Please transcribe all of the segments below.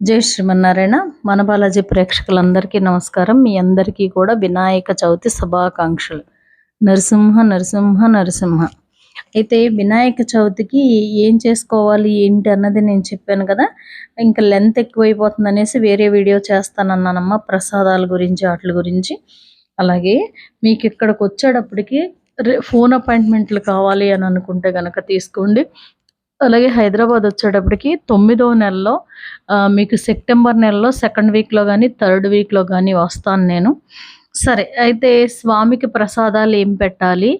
జై శ్రీమన్నారాయణ. మన బాలాజీ ప్రేక్షకులందరికీ నమస్కారం. మీ అందరికీ కూడా వినాయక చవితి శుభాకాంక్షలు. నరసింహ నరసింహ నరసింహ. అయితే వినాయక చవితికి ఏం చేసుకోవాలి ఏంటి అన్నది నేను చెప్పాను కదా. ఇంకా లెంత్ ఎక్కువైపోతుంది అనేసి వేరే వీడియో చేస్తానన్నానమ్మా ప్రసాదాల గురించి వాటి గురించి. అలాగే మీకు ఇక్కడికి వచ్చేటప్పటికి ఫోన్ అపాయింట్మెంట్లు కావాలి అని అనుకుంటే కనుక తీసుకోండి. అలాగే హైదరాబాద్ వచ్చేటప్పటికి తొమ్మిదో నెలలో మీకు సెప్టెంబర్ నెలలో సెకండ్ వీక్లో కానీ థర్డ్ వీక్లో కానీ వస్తాను నేను. సరే అయితే స్వామికి ప్రసాదాలు ఏం పెట్టాలి?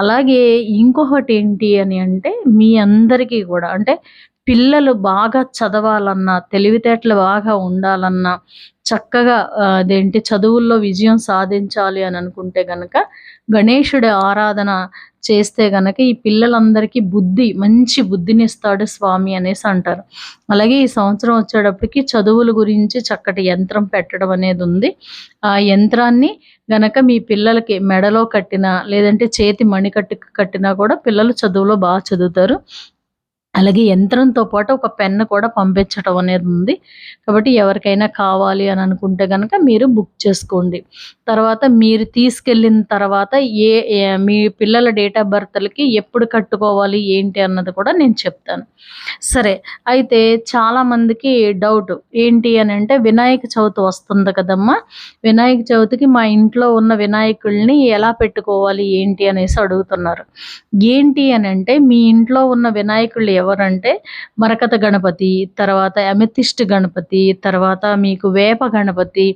అలాగే ఇంకొకటి ఏంటి అని అంటే మీ అందరికీ కూడా అంటే పిల్లలు బాగా చదవాలన్నా తెలివితేటలు బాగా ఉండాలన్నా చక్కగా అదేంటి చదువుల్లో విజయం సాధించాలి అని అనుకుంటే గనక గణేశుడి ఆరాధన చేస్తే గనక ఈ పిల్లలందరికీ బుద్ధి మంచి బుద్ధిని ఇస్తాడు స్వామి అనేసి అంటారు. అలాగే ఈ సంవత్సరం వచ్చేటప్పటికి చదువుల గురించి చక్కటి యంత్రం పెట్టడం అనేది ఉంది. ఆ యంత్రాన్ని గనక మీ పిల్లలకి మెడలో కట్టినా లేదంటే చేతి మణికట్టు కట్టినా కూడా పిల్లలు చదువులో బాగా చదువుతారు. అలాగే యంత్రంతో పాటు ఒక పెన్ను కూడా పంపించడం అనేది ఉంది. కాబట్టి ఎవరికైనా కావాలి అని అనుకుంటే కనుక మీరు బుక్ చేసుకోండి. తర్వాత మీరు తీసుకెళ్ళిన తర్వాత ఏ మీ పిల్లల డేట్ ఆఫ్ బర్త్లకి ఎప్పుడు కట్టుకోవాలి ఏంటి అన్నది కూడా నేను చెప్తాను. సరే అయితే చాలా మందికి డౌట్ ఏంటి అని అంటే వినాయక చవితి వస్తుంది కదమ్మా. వినాయక చవితికి మా ఇంట్లో ఉన్న వినాయకుల్ని ఎలా పెట్టుకోవాలి ఏంటి అనేసి అడుగుతున్నారు. ఏంటి అని అంటే మీ ఇంట్లో ఉన్న వినాయకుళ్ళు ఎవరంటే మరకత గణపతి తర్వాత అమెతిస్ట్ గణపతి తర్వాత మీకు వేప గణపతి.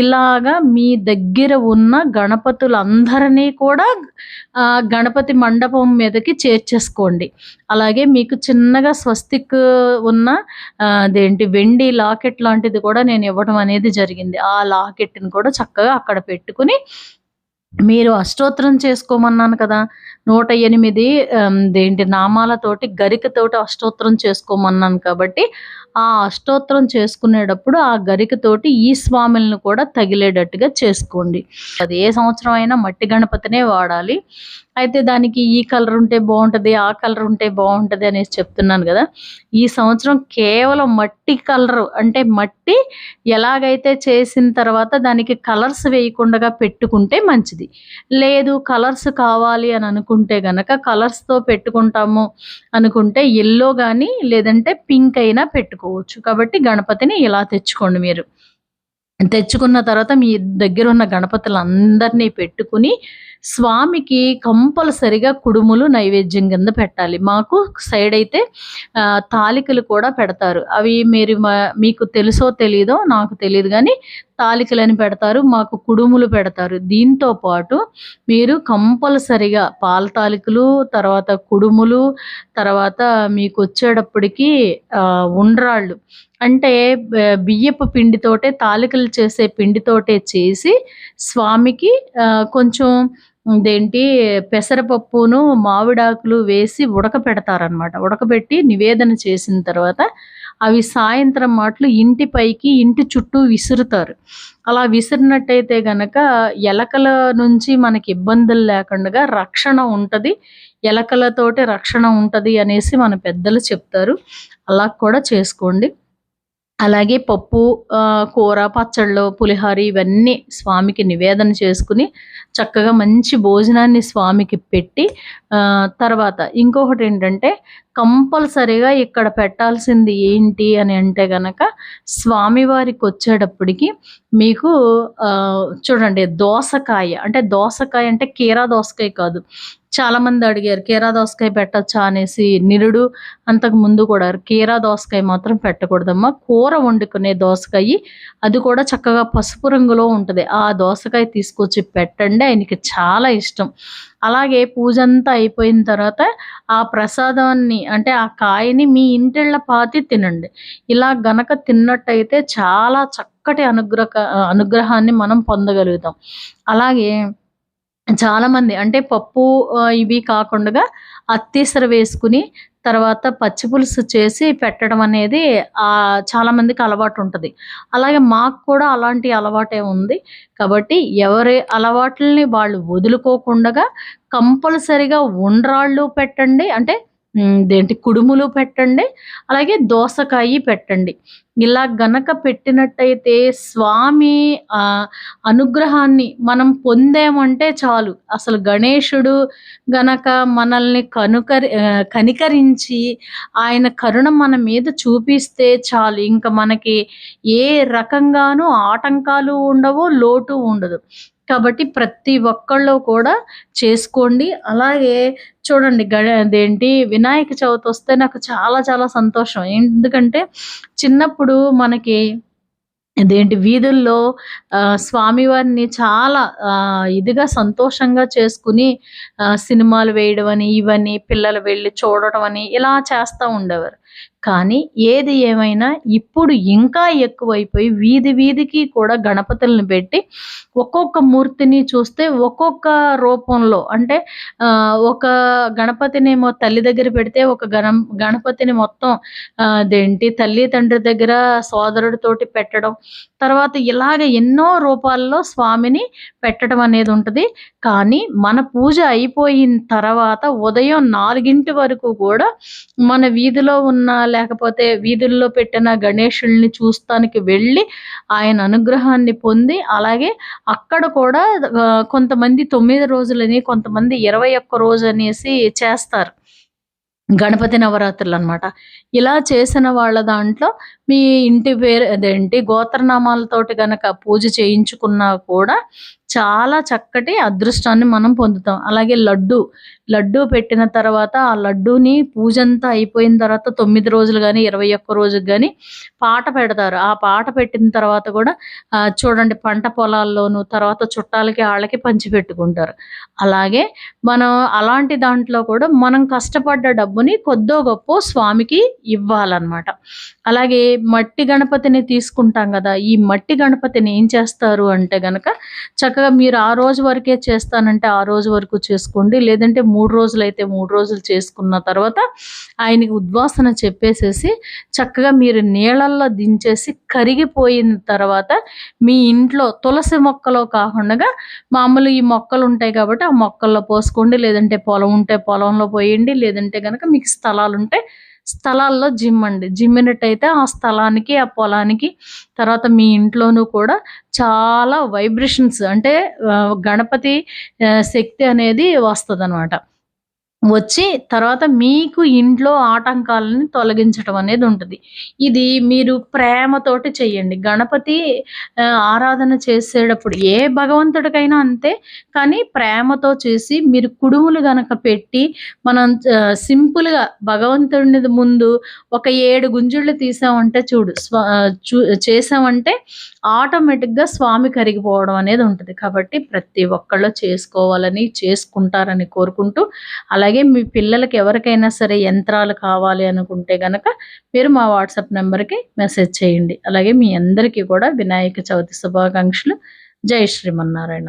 ఇలాగా మీ దగ్గర ఉన్న గణపతులందరినీ కూడా గణపతి మండపం మీదకి చేర్చేసుకోండి. అలాగే మీకు చిన్నగా స్వస్తిక్ ఉన్న అదేంటి వెండి లాకెట్ లాంటిది కూడా నేను ఇవ్వడం అనేది జరిగింది. ఆ లాకెట్ని కూడా చక్కగా అక్కడ పెట్టుకుని మీరు అష్టోత్తరం చేసుకోమన్నాను కదా నూట ఎనిమిది దేంటి నామాలతోటి గరికతోటి అష్టోత్తరం చేసుకోమన్నాను కాబట్టి ఆ అష్టోత్తరం చేసుకునేటప్పుడు ఆ గరికతోటి ఈ స్వాములను కూడా తగిలేటట్టుగా చేసుకోండి. అది ఏ సంవత్సరం అయినా మట్టి గణపతినే వాడాలి. అయితే దానికి ఈ కలర్ ఉంటే బాగుంటుంది ఆ కలర్ ఉంటే బాగుంటుంది అనేసి చెప్తున్నాను కదా. ఈ సంవత్సరం కేవలం మట్టి కలర్ అంటే మట్టి ఎలాగైతే చేసిన తర్వాత దానికి కలర్స్ వేయకుండా పెట్టుకుంటే మంచిది. లేదు కలర్స్ కావాలి అని అనుకుంటే గనక కలర్స్తో పెట్టుకుంటాము అనుకుంటే ఎల్లో కానీ లేదంటే పింక్ అయినా పెట్టుకోవచ్చు. కాబట్టి గణపతిని ఇలా తెచ్చుకోండి మీరు. తెచ్చుకున్న తర్వాత మీ దగ్గర ఉన్న గణపతులందరినీ పెట్టుకుని స్వామికి కంపల్సరిగా కుడుములు నైవేద్యం కింద పెట్టాలి. మాకు సైడ్ అయితే తాలికలు కూడా పెడతారు. అవి మీరు మా- మీకు తెలుసో తెలీదో నాకు తెలియదు కానీ తాలికలని పెడతారు మాకు కుడుములు పెడతారు. దీంతో పాటు మీరు కంపల్సరిగా పాల తాలికలు తర్వాత కుడుములు తర్వాత మీకు వచ్చేటప్పటికి ఉండ్రాళ్ళు అంటే బియ్యపు పిండితోటే తాలికలు చేసే పిండితోటే చేసి స్వామికి కొంచెం ఇదేంటి పెసరపప్పును మామిడాకులు వేసి ఉడకపెడతారనమాట ఉడకబెట్టి నివేదన చేసిన తర్వాత అవి సాయంత్రం మాటలు ఇంటి పైకి ఇంటి చుట్టూ విసురుతారు. అలా విసిరినట్టయితే గనక ఎలకల నుంచి మనకి ఇబ్బందులు లేకుండా రక్షణ ఉంటుంది. ఎలకలతోటి రక్షణ ఉంటుంది అనేసి మన పెద్దలు చెప్తారు. అలా కూడా చేసుకోండి. అలాగే పప్పు కూర పచ్చళ్ళు పులిహోర ఇవన్నీ స్వామికి నివేదన చేసుకుని చక్కగా మంచి భోజనాన్ని స్వామికి పెట్టి తర్వాత ఇంకొకటి ఏంటంటే కంపల్సరీగా ఇక్కడ పెట్టాల్సింది ఏంటి అని అంటే కనుక స్వామివారికి వచ్చేటప్పటికి మీకు చూడండి దోసకాయ అంటే దోసకాయ అంటే కీరా దోసకాయ కాదు. చాలా మంది అడిగారు కీరా దోసకాయ పెట్టచ్చా? అనేసి నిరుడు అంతకు ముందు కూడా కీరా దోసకాయ మాత్రం పెట్టకూడదమ్మా కూర వండుకునే దోసకాయ అది కూడా చక్కగా పసుపు రంగులో ఉంటుంది ఆ దోసకాయ తీసుకొచ్చి పెట్టండి ఆయనకి చాలా ఇష్టం. అలాగే పూజ అంతా అయిపోయిన తర్వాత ఆ ప్రసాదాన్ని అంటే ఆ కాయని మీ ఇంటిళ్ళ పాతి తినండి. ఇలా గనక తిన్నట్టయితే చాలా చక్కటి అనుగ్రహ అనుగ్రహాన్ని మనం పొందగలుగుతాం. అలాగే చాలామంది అంటే పప్పు ఇవి కాకుండా అత్తీసర వేసుకుని తర్వాత పచ్చి పులుసు చేసి పెట్టడం అనేది చాలామందికి అలవాటు ఉంటుంది. అలాగే మాకు కూడా అలాంటి అలవాటే ఉంది. కాబట్టి ఎవరి అలవాట్లని వాళ్ళు వదులుకోకుండా కంపల్సరిగా ఉండ్రాళ్ళు పెట్టండి. అంటే దేంటి కుడుములు పెట్టండి. అలాగే దోసకాయ పెట్టండి. ఇలా గనక పెట్టినట్టయితే స్వామి ఆ అనుగ్రహాన్ని మనం పొందామంటే చాలు. అసలు గణేశుడు గనక మనల్ని కనుకరి కనికరించి ఆయన కరుణ మన మీద చూపిస్తే చాలు. ఇంకా మనకి ఏ రకంగానూ ఆటంకాలు ఉండవు లోటు ఉండదు. కాబట్టి ప్రతి ఒక్కళ్ళు కూడా చేసుకోండి. అలాగే చూడండి గ అదేంటి వినాయక చవితి వస్తే నాకు చాలా చాలా సంతోషం. ఎందుకంటే చిన్నప్పుడు ఇప్పుడు మనకి ఇదేంటి వీధుల్లో ఆ, స్వామివారిని చాలా ఆ, ఇదిగా సంతోషంగా చేసుకుని ఆ, సినిమాలు వేయడం అని ఇవని పిల్లలు వెళ్ళి చూడటం అని ఇలా చేస్తూ ఉండేవారు. కానీ ఏది ఏమైనా ఇప్పుడు ఇంకా ఎక్కువైపోయి వీధి వీధికి కూడా గణపతులను పెట్టి ఒక్కొక్క మూర్తిని చూస్తే ఒక్కొక్క రూపంలో అంటే ఒక గణపతినేమో తల్లి దగ్గర పెడితే ఒక గణ గణపతిని మొత్తం అదేంటి తల్లి తండ్రి దగ్గర సోదరుడితోటి పెట్టడం తర్వాత ఇలాగ ఎన్నో రూపాల్లో స్వామిని పెట్టడం అనేది ఉంటుంది. కానీ మన పూజ అయిపోయిన తర్వాత ఉదయం నాలుగింటి వరకు కూడా మన వీధిలో ఉన్న లేకపోతే వీధుల్లో పెట్టిన గణేషుల్ని చూస్తానికి వెళ్ళి ఆయన అనుగ్రహాన్ని పొంది అలాగే అక్కడ కూడా కొంతమంది తొమ్మిది రోజులని కొంతమంది ఇరవై ఒక్క రోజు అనేసి చేస్తారు. గణపతి నవరాత్రులు అన్నమాట ఇలా చేసిన వాళ్ళ దాంట్లో మీ ఇంటి పేరు అదేంటి గోత్రనామాలతోటి గనక పూజ చేయించుకున్నా కూడా చాలా చక్కటి అదృష్టాన్ని మనం పొందుతాం. అలాగే లడ్డు లడ్డు పెట్టిన తర్వాత ఆ లడ్డూని పూజ అంతా అయిపోయిన తర్వాత తొమ్మిది రోజులు కానీ ఇరవై ఒక్క రోజుకి కానీ పాట పెడతారు. ఆ పాట పెట్టిన తర్వాత కూడా చూడండి పంట పొలాల్లోనూ తర్వాత చుట్టాలకి వాళ్ళకి పంచి పెట్టుకుంటారు. అలాగే మనం అలాంటి దాంట్లో కూడా మనం కష్టపడ్డ డబ్బుని కొద్దో గొప్ప స్వామికి ఇవ్వాలన్నమాట. అలాగే మట్టి గణపతిని తీసుకుంటాం కదా ఈ మట్టి గణపతిని ఏం చేస్తారు అంటే గనక చక్కగా మీరు ఆ రోజు వరకే చేస్తానంటే ఆ రోజు వరకు చేసుకోండి. లేదంటే మూడు రోజులు అయితే మూడు రోజులు చేసుకున్న తర్వాత ఆయనకి ఉద్వాసన చెప్పేసేసి చక్కగా మీరు నీళ్ళల్లో దించేసి కరిగిపోయిన తర్వాత మీ ఇంట్లో తులసి మొక్కలో కాకుండా మామూలు ఈ మొక్కలు ఉంటాయి కాబట్టి ఆ మొక్కల్లో పోసుకోండి. లేదంటే పొలం ఉంటే పొలంలో పోయండి. లేదంటే కనుక మీకు స్థలాలు ఉంటే స్థలాల్లో జిమ్ జిమ్మండి జిమ్మినట్టయితే ఆ స్థలానికి ఆ పొలానికి తర్వాత మీ ఇంట్లోనూ కూడా చాలా వైబ్రేషన్స్ అంటే గణపతి శక్తి అనేది వస్తుంది వచ్చి తర్వాత మీకు ఇంట్లో ఆటంకాలని తొలగించడం అనేది ఉంటుంది. ఇది మీరు ప్రేమతోటి చెయ్యండి. గణపతి ఆరాధన చేసేటప్పుడు ఏ భగవంతుడికైనా అంతే కానీ ప్రేమతో చేసి మీరు కుడుములు గనక పెట్టి మనం సింపుల్గా భగవంతుడి ముందు ఒక ఏడు గుంజుళ్ళు తీసామంటే చూడు స్వా చూ చేసామంటే ఆటోమేటిక్గా స్వామి కరిగిపోవడం అనేది ఉంటుంది. కాబట్టి ప్రతి ఒక్కళ్ళు చేసుకోవాలని చేసుకుంటారని కోరుకుంటూ అలా అలాగే మీ పిల్లలకి ఎవరికైనా సరే యంత్రాలు కావాలి అనుకుంటే కనుక మీరు మా వాట్సాప్ నెంబర్కి మెసేజ్ చేయండి. అలాగే మీ అందరికీ కూడా వినాయక చవితి శుభాకాంక్షలు. జై శ్రీమన్నారాయణ.